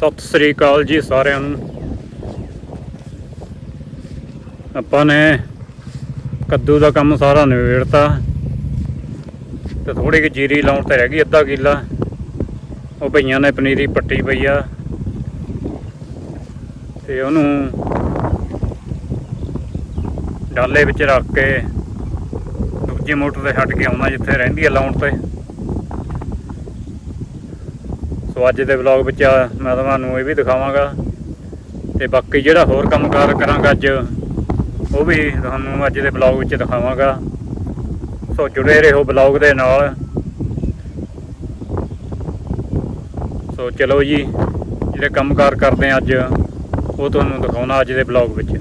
ਸਤਿ ਸ੍ਰੀ ਅਕਾਲ ਜੀ ਸਾਰਿਆਂ ਨੂੰ। ਆਪਾਂ ਨੇ ਕੱਦੂ ਦਾ ਕੰਮ ਸਾਰਾ ਨਿਬੇੜਤਾ ਤੇ ਥੋੜੀ ਜਿਹੀ ਜੀਰੀ ਲਾਉਣ ਤੇ ਰਹਿ ਗਈ ਅੱਧਾ ਕਿੱਲਾ। ਉਹ ਭਈਆਂ ਨੇ ਪਨੀਰੀ ਪੱਟੀ ਪਈ ਆ ਤੇ ਉਹਨੂੰ ਡਾਲੇ ਵਿੱਚ ਰੱਖ ਕੇ ਦੂਜੀ ਮੋਟਰ ਤੇ ਛੱਡ ਕੇ ਆਉਣਾ ਜਿੱਥੇ ਰਹਿੰਦੀ ਆ ਲਾਉਣ ਤੇ। ਸੋ ਅੱਜ ਦੇ ਵਲੌਗ ਵਿੱਚ ਮੈਂ ਤੁਹਾਨੂੰ ਇਹ ਵੀ ਦਿਖਾਵਾਂਗਾ। ਤੇ ਬਾਕੀ ਜਿਹੜਾ ਹੋਰ ਕੰਮਕਾਰ ਕਰਾਂਗਾ ਅੱਜ, ਉਹ ਵੀ ਤੁਹਾਨੂੰ ਅੱਜ ਦੇ ਵਲੌਗ ਵਿੱਚ ਦਿਖਾਵਾਂਗਾ। ਸੋ ਜੁੜੇ ਰਹੋ ਵਲੌਗ ਦੇ ਨਾਲ। ਸੋ ਚਲੋ ਜੀ, ਜਿਹੜੇ ਕੰਮਕਾਰ ਕਰਦੇ ਆ ਅੱਜ, ਉਹ ਤੁਹਾਨੂੰ ਦਿਖਾਉਣਾ ਅੱਜ ਦੇ ਵਲੌਗ ਵਿੱਚ।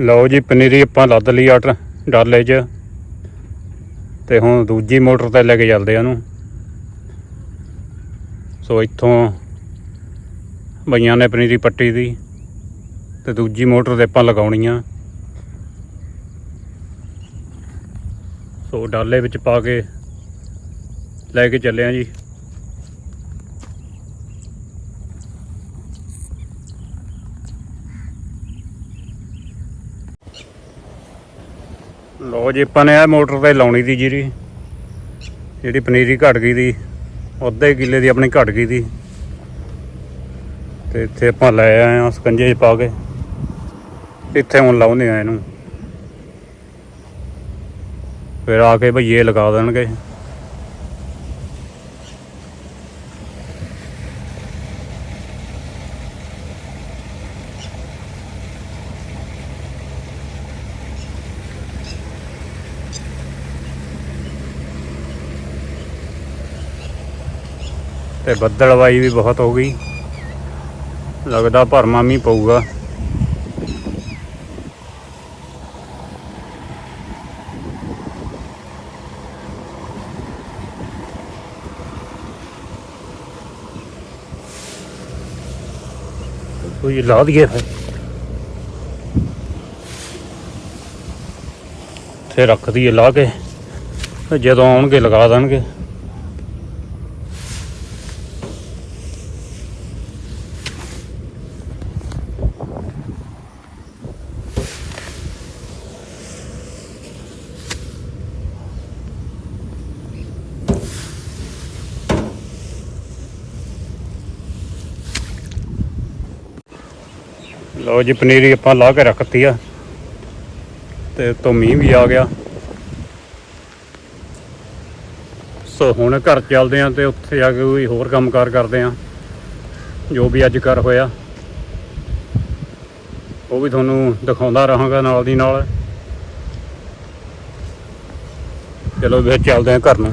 ਲਓ ਜੀ, ਪਨੀਰੀ ਆਪਾਂ ਲੱਦ ਲਈ ਆਟਰ, ਡਾਲੇ 'ਚ। ਤੇ ਹੁਣ ਦੂਜੀ ਮੋਟਰ ਤੇ ਲੈ ਕੇ ਚੱਲਦੇ ਆ ਉਹਨੂੰ ਸੋ ਇੱਥੋਂ ਬਈਆਂ ਨੇ ਪਨੀਰੀ ਪੱਟੀ ਦੀ, ਤੇ ਦੂਜੀ ਮੋਟਰ ਤੇ ਆਪਾਂ ਲਗਾਉਣੀ ਆ। ਸੋ ਡਾਲੇ ਵਿੱਚ ਪਾ ਕੇ ਲੈ ਕੇ ਚੱਲੇ ਆ ਜੀ। ਲੋ ਜੀ, ਆਪਾਂ ਨੇ ਇਹ ਮੋਟਰ ਤੇ ਲਾਉਣੀ ਦੀ ਜੀਰੀ। ਜਿਹੜੀ ਪਨੀਰੀ ਘਟ ਗਈ ਦੀ, ਅੱਧੇ ਕਿੱਲੇ ਦੀ ਆਪਣੀ ਘਟ ਗਈ ਦੀ। ਤੇ ਇੱਥੇ ਆਪਾਂ ਲੈ ਆਏ ਆ ਸਕੰਜੇ 'ਚ ਪਾ ਕੇ। ਇੱਥੇ ਹੁਣ ਲਾਉਂਦੇ ਆ ਇਹਨੂੰ। ਫਿਰ ਆ ਕੇ ਭਈਏ ਲਗਾ ਦੇਣਗੇ। ਤੇ ਬੱਦਲਵਾਈ ਵੀ ਬਹੁਤ ਹੋ ਗਈ। ਲੱਗਦਾ ਭਰਮਾ ਮੀਂਹ ਪਊਗਾ। ਕੋਈ ਲਾ ਦਈਏ ਫਿਰ। ਤੇ ਰੱਖ ਦਈਏ, ਲਾ ਕੇ। ਜਦੋਂ ਆਉਣਗੇ, ਲਗਾ ਦੇਣਗੇ। ਲਓ ਜੀ, ਪਨੀਰੀ ਆਪਾਂ ਲਾ ਕੇ ਰੱਖਤੀ ਆ। ਤੇ ਤੋਂ ਮੀਂਹ ਵੀ ਆ ਗਿਆ। ਸੋ ਹੁਣ ਘਰ ਚੱਲਦੇ ਆ ਤੇ ਉੱਥੇ ਜਾ ਕੇ ਕੋਈ ਹੋਰ ਕੰਮਕਾਰ ਕਰਦੇ ਆ, ਜੋ ਵੀ ਅੱਜ ਕਰ ਹੋਇਆ। ਉਹ ਵੀ ਤੁਹਾਨੂੰ ਦਿਖਾਉਂਦਾ ਰਹਾਂਗਾ ਨਾਲ ਦੀ ਨਾਲ। ਚਲੋ ਫਿਰ ਚੱਲਦੇ ਆ ਘਰ ਨੂੰ।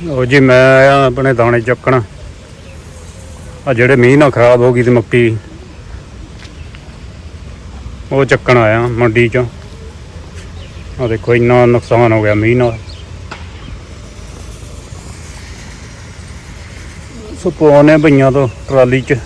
ਉਹ ਜੀ, ਮੈਂ ਆਇਆ ਆਪਣੇ ਦਾਣੇ ਚੱਕਣ। ਆ ਜਿਹੜੇ ਮੀਂਹ ਨਾਲ ਖਰਾਬ ਹੋ ਗਈ ਤੇ ਮੱਕੀ, ਉਹ ਚੱਕਣ ਆਇਆ ਮੰਡੀ ਚੋਂ। ਆ ਦੇਖੋ, ਇੰਨਾ ਨੁਕਸਾਨ ਹੋ ਗਿਆ ਮੀਂਹ ਨਾਲ। ਸੋ ਪਵਾਉਣੇ ਭਈਆਂ ਤੋਂ ਟਰਾਲੀ 'ਚ।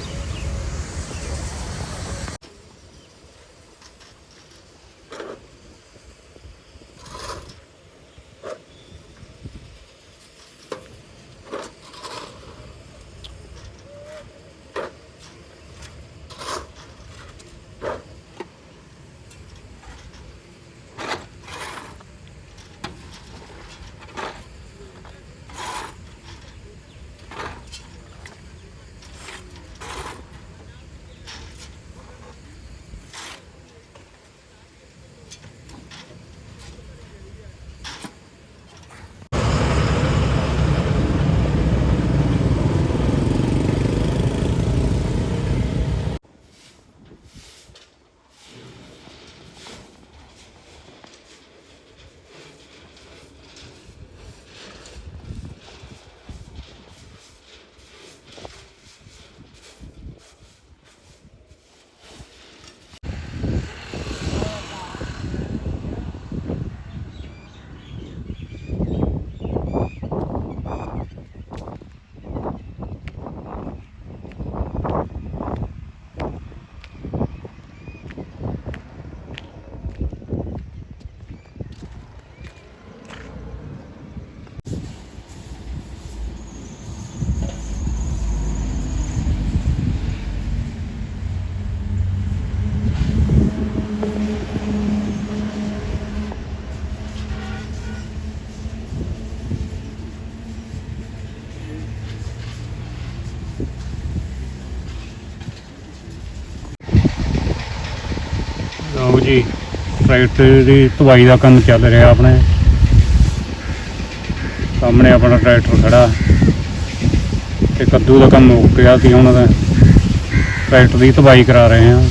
ਲਓ ਜੀ ਟਰੈਕਟਰ ਦੀ ਧਵਾਈ ਦਾ ਕੰਮ ਚੱਲ ਰਿਹਾ ਆਪਣੇ। ਸਾਹਮਣੇ ਆਪਣਾ ਟਰੈਕਟਰ ਖੜਾ। ਤੇ ਕੱਦੂ ਦਾ ਕੰਮ ਮੁੱਕ ਗਿਆ ਸੀ ਹੁਣ ਦਾ ਟਰੈਕਟਰ ਦੀ ਧਵਾਈ ਕਰਾ ਰਹੇ ਹਾਂ।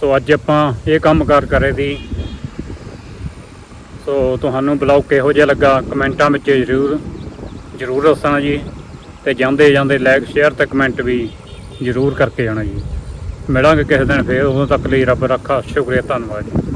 ਸੋ ਅੱਜ ਆਪਾਂ ਇਹ ਕੰਮ ਕਾਰ ਕਰੇ ਦੀ ਸੋ ਤੁਹਾਨੂੰ ਬਲੌਗ ਕਿਹੋ ਜਿਹਾ ਲੱਗਾ ਕਮੈਂਟਾਂ ਵਿੱਚ ਜ਼ਰੂਰ ਜ਼ਰੂਰ ਦੱਸਣਾ ਜੀ। ਤੇ ਜਾਂਦੇ ਜਾਂਦੇ ਲਾਈਕ ਸ਼ੇਅਰ ਤੇ ਕਮੈਂਟ ਵੀ ਜ਼ਰੂਰ ਕਰਕੇ ਜਾਣਾ ਜੀ। ਮਿਲਾਂਗੇ ਕਿਸੇ ਦਿਨ ਫੇਰ। ਉਦੋਂ ਤੱਕ ਲਈ ਰੱਬ ਰੱਖਾ ਸ਼ੁਕਰੀਆ, ਧੰਨਵਾਦ ਜੀ।